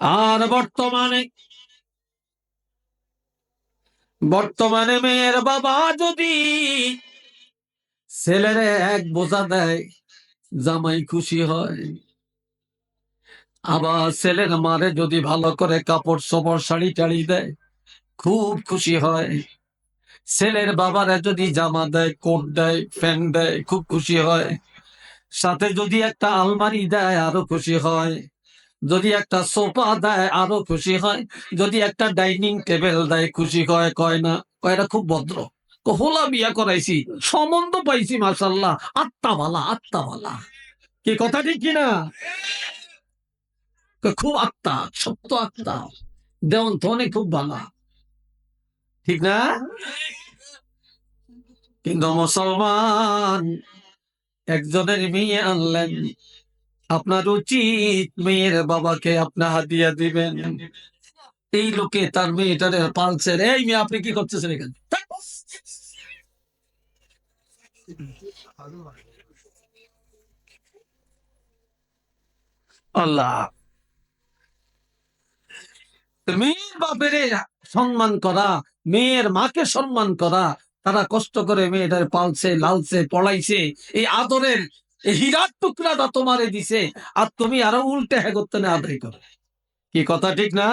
আর বর্তমানে বর্তমানে মেয়ের বাবা যদি ছেলেরে এক বোঝা দেয়, জামাই খুশি হয়। আবার ছেলের মারে যদি ভালো করে কাপড় সপড় শাড়ি টাড়ি দেয়, খুব খুশি হয়। ছেলের বাবারে যদি জামা দেয়, কোট দেয় ফ্যান দেয়, খুব খুশি হয়। সাথে যদি একটা আলমারি দেয়, আরও খুশি হয়। যদি একটা সোফা দেয়, আরও খুশি হয়। যদি একটা ডাইনিং টেবিল দেয়, খুশি হয়, কয় না কয়টা খুব ভদ্র। হোলা বিয়া করাইছি, সম্বন্ধ পাইছি মাসাল্লাহ আত্মাওয়ালা আত্মাওয়ালা কি কথা ঠিক কিনা খুব আত্মা, সত্য আত্মা। দেওয়ান থনে খুব ভালা ঠিক না? কিন্তু মুসলমান, একজনের মেয়ে আনলেন আপনার উচিত মেয়ের বাবাকে আপনার হাতিয়া দিবেন। এই লোকে তার মেয়েটার পালছেন এই মেয়ে, আপনি কি করতেছেন এখানে? আল্লাহ। মেয়ের বাপের সম্মান করা, মেয়ের মাকে সম্মান করা, তারা কষ্ট করে মেয়েটার পালছে লালছে পড়াইছে এই আদরের হীরার টুকরাটা তোমারে দিছে, আর তুমি আরও উল্টে করতে না আদায় করো। কি কথা ঠিক না?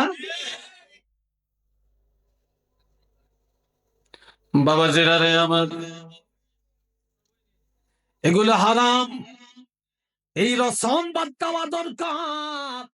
বাবা জেরারে আমার। এগুলো হারাম। এই রসম বাদ দেওয়া দরকার।